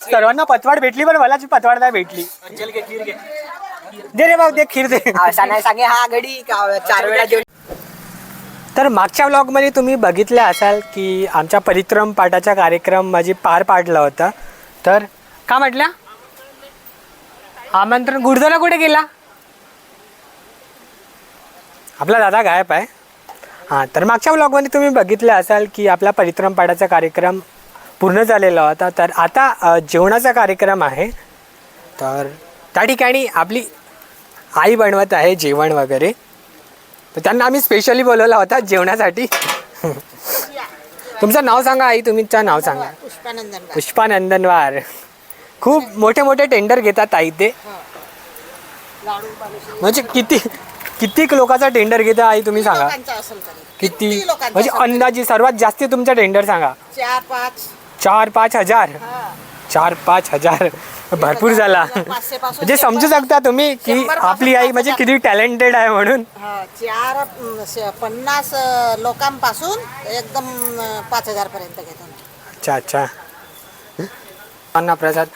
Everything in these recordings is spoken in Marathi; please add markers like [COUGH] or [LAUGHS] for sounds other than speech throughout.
सर्वांना पतवाड भेटली पण मला पतवाड नाही भेटली. दे रे भाऊ दे खीर दे. सांगे हा घडी का चार वेळा जेवण तर मागच्या व्लॉगमध्ये तुम्ही बघितले असाल की आमच्या परिक्रम पाठाचा कार्यक्रम माझी पार पाडला होता. तर का म्हटल्या आमंत्रण गुरुद्वारा कुठे गेला? आपला दादा गायब आहे. हां तर मागच्या व्लॉगमध्ये तुम्ही बघितलं असाल की आपला परिक्रम पाठाचा कार्यक्रम पूर्ण झालेला होता तर आता जेवणाचा कार्यक्रम आहे. तर त्या ठिकाणी आपली आई बनवत आहे जेवण वगैरे. तर त्यांना आम्ही स्पेशली बोलवला होता जेवणासाठी. तुमचं नाव सांगा आई तुमचं नाव सांगा. पुष्पानंदन पुष्पा नंदनवार खूप मोठे मोठे टेंडर घेतात आई ते. म्हणजे किती किती लोकांचा टेंडर घेता आई तुम्ही सांगा. किती म्हणजे? अंदाजी सर्वात जास्ती तुमचा टेंडर सांगा. चार पाच. चार पाच हजार. चार पाच हजार. भरपूर झाला. पाचशे पासून म्हणजे समजू शकता तुम्ही की शंभरपासून आपली आई म्हणजे. किती टॅलेंटेड आहे म्हणून. हा, चार अं, श- पन्नास अं, लोकांपासून एकदम अं, पाच हजार पर्यंत घेतो अच्छा अच्छा. अण्णा प्रसाद.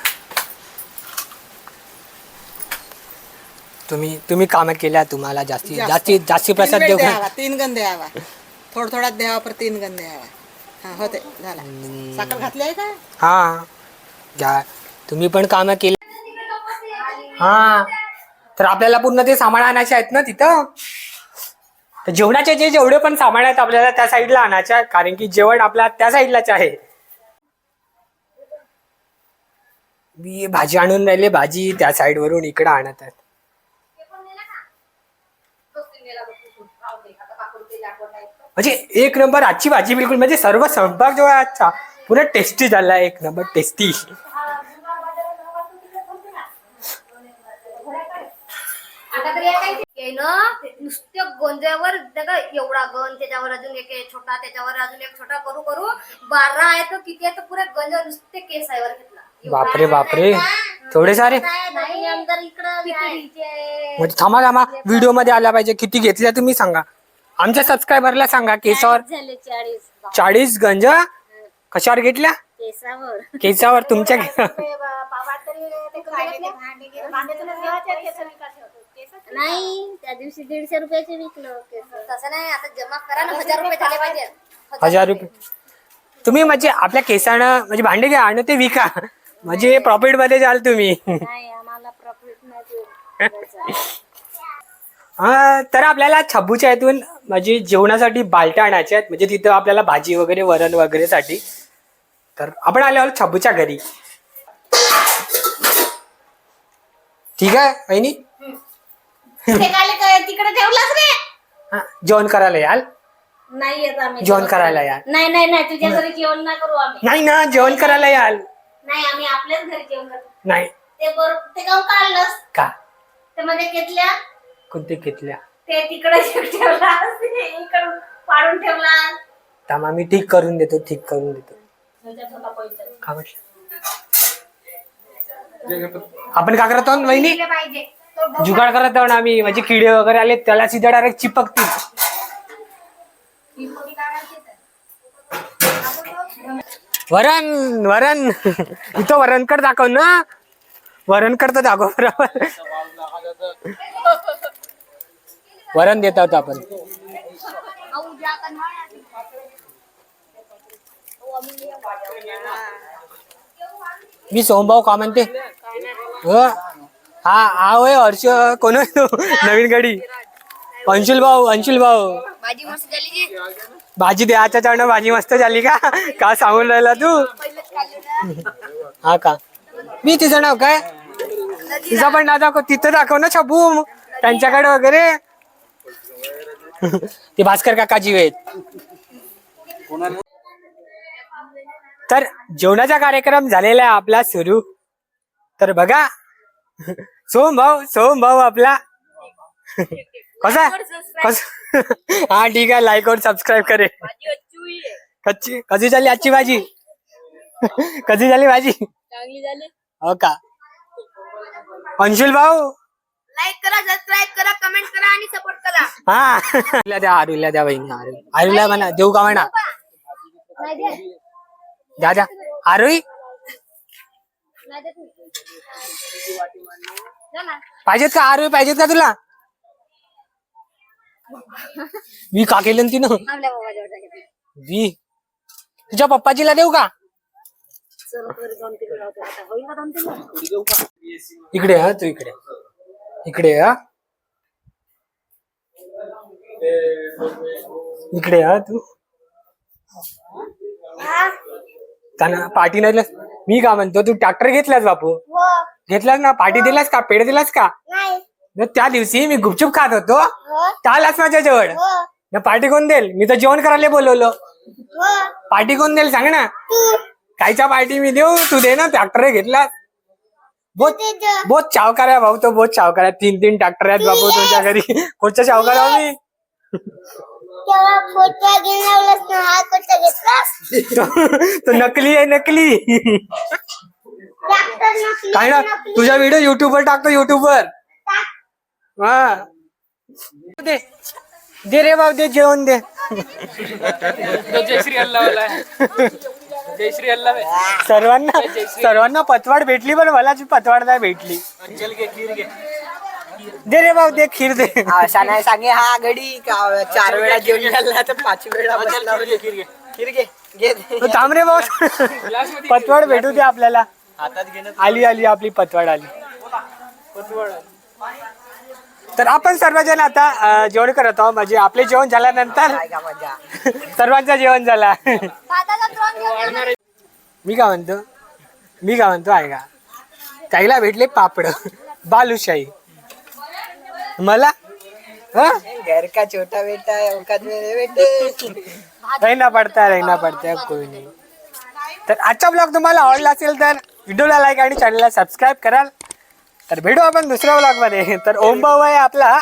तुम्ही तुम्ही कामं केल्या तुम्हाला जास्ती जास्त. जास्ती जास्ती तीन प्रसाद वेळ देऊ. द्यावा तीन गण द्यावा थोडं थोडा द्यावा पर तीन गण द्यावा हा होते झाला. साखर घातली आहे का? हा. जा तुम्ही पण काम केली. हा. तर आपल्याला पूर्ण ते सामान आणायचे आहेत ना तिथं? तर जेवणाचे जे जेवढे पण सामान आहेत आपल्याला त्या साईडला आणायचे आहे, कारण की जेवण आपल्या त्या साईडलाच आहे. मी भाजी आणून राहिले. भाजी त्या साईड वरून इकडे आणत आहेत. म्हणजे एक नंबर आजची भाजी बिलकुल म्हणजे सर्व स्वयंपाक जो आहे आजचा पुरा टेस्टी झाला एक नंबर टेस्टी आता तरी काय ना नुसत्या गोंज्यावर त्याचा एवढा गण त्याच्यावर अजून एक छोटा त्याच्यावर अजून एक छोटा करू करू. बारा आहे तर किती आहे तर पुरे गंज नुसते केसावर घेतला एवढा बापरे बापरे. थोडे सारे. नाही अंदर इकडं म्हणजे थांबा थांबा. व्हिडिओमध्ये आला पाहिजे. किती घेतल्या तुम्ही सांगा. आमच्या सबस्क्रायबरला सांगा केसावर झाले चाळीस. चाळीस गंज कशावर घेतल्या? केसावर. केसावर तुमच्या नाही त्या दिवशी दीडशे रुपयाचे विकलं तसं नाही आता जमा करा ना हजार रुपये झाले पाहिजे हजार रुपये. तुम्ही म्हणजे आपल्या केसानं म्हणजे भांडे घ्या आणि ते विका. म्हणजे प्रॉफिटमध्ये जाल तुम्ही. नाही आम्हाला प्रॉफिट नाही [LAUGHS] हा, तर आपल्याला छब्बूच्या इथून म्हणजे जेवणासाठी बालट्या आणायच्या आहेत. म्हणजे तिथं आपल्याला भाजी वगैरे वरण वगैरे साठी तर आपण आलो आहोत छब्बूच्या घरी. ठीक आहे बहिणी तिकडे ठेवलाच रे? हा, जेवण करायला याल? नाही येत आम्ही. जेवण करायला याल? नाही नाही नाही. तुझ्या घरी जेवण नाही करू आम्ही. नाही ना जेवण करायला याल? नाही आम्ही आपल्याच घरी जेवण करतो. नाही. ते बरोबर ते गाव काढलंस? का? ते म्हणजे घेतल्या कोणते घेतल्या? ते तिकडे ठेवला इकडून पाडून ठेवला. थांबा मी ठीक करून देतो ठीक करून देतो. का म्हटलं? आपण का करतो वहिनी? पाहिजे. जुगाड करत आहोत ना आम्ही म्हणजे किडे वगैरे आले त्याला सीधा डायरेक्ट चिपकतील. वरण वरण. इथं वरणकड दाखव ना. वरणकड तर दाखव बरोबर. वरण देत आहोत आपण. मी सोमभाऊ का म्हणते? हो. हा हा होय हर्ष. कोण आहे तो? नवीन गाडी. अंशुल भाऊ अंशुल भाऊ. भाजी द्याच्या चढणं भाजी मस्त झाली का? का सांगून राहिला तू? हा का? मी तिचं नाव काय? तिचा पण ना दाखव तिथं दाखव ना छबू त्यांच्याकडे वगैरे. ते भास्कर काकाजी आहेत. तर जेवणाचा कार्यक्रम झालेला आहे आपला सुरू. तर बघा. सोम भाऊ सोम भाऊ आपला. कसा? कसा? हा ठीक आहे. लाईक और सबस्क्राईब करे. कच्ची कधी झाली आजची भाजी? कधी झाली भाजी? हो का? अंशुल भाऊ? लाईक करा सबस्क्राईब करा कमेंट करा आणि सपोर्ट करा हा आरुला द्या आरुला द्या बहिणी आरू आरुला म्हणा देऊ का म्हणा नाही द्या. द्या आरुई नाही. जा ना. पाहिजेत का आरोग्य पाहिजेत का तुला मी का केलं तिनं आपल्या बाबाजवळ जायचं. वी तुझ्या पप्पाजीला देऊ का चल, घरी जाऊन तिकडे लावतो आता. होईल ना दोन तीन? इकडे हा तू इकडे इकडे हा इकडे हा तू. त्यांना पाठी नाही? मी का म्हणतो तू ट्रॅक्टर घेतलास बापू? घेतलास ना? पाठी दिलास का? पेड दिलास का? न त्या दिवशी मी गुपचूप खात होतो. त्यालाच माझ्या जवळ न पार्टी कोण देईल? मी तर जेवण करायला बोलवलं. पार्टी कोण देईल सांग ना. कायच्या पार्टी मी देऊ? तू दे ना ट्रॅक्टर घेतलास. बहुत बहुत चावकार आहे भाऊ तो बहुत चावकार आहे तीन तीन ट्रॅक्टर आहेत बाबू तुमच्या घरी। कोणच्या चावकार आहो मी। हा तो तो नकली आहे नकली. नकली काय ना तुझा व्हिडिओ युट्यूबवर टाकतो युट्यूबवर हा. दे. दे रे बाबू दे जेवण दे. जय श्री अल्लाह जय श्री अल्लाह सर्वांना सर्वांना पतवाड भेटली पण मला जी पतवाड नाही भेटली. दे रे बाबू दे खीर दे. शाना सांगे हा घडी का चार वेळा जेवण झाला तर पाच वेळा खीर घे. घे तो थांब रे बाबू पतवाड भेटू दे आपल्याला. आली आली आपली पतवाड आली. तर आपण सर्वजण आता अं, जेवण करत आहोत. म्हणजे आपले जेवण झाल्यानंतर सर्वांचं जेवण झाला. मी काय म्हणतो? मी काय म्हणतो आहे का? त्याला भेटले पापड. बालुशाही. मला? हं? घर का छोटा बेटा है औकात मेरे बेटे. रहना पडता रहना पडता कोई नाही. तर आजचा ब्लॉग तुम्हाला आवडला असेल तर व्हिडिओला लाईक आणि चॅनलला सबस्क्राईब कराल. तर भेटू आपण दुसऱ्या ब्लॉगमध्ये. तर ओम भाऊ आहे आपला.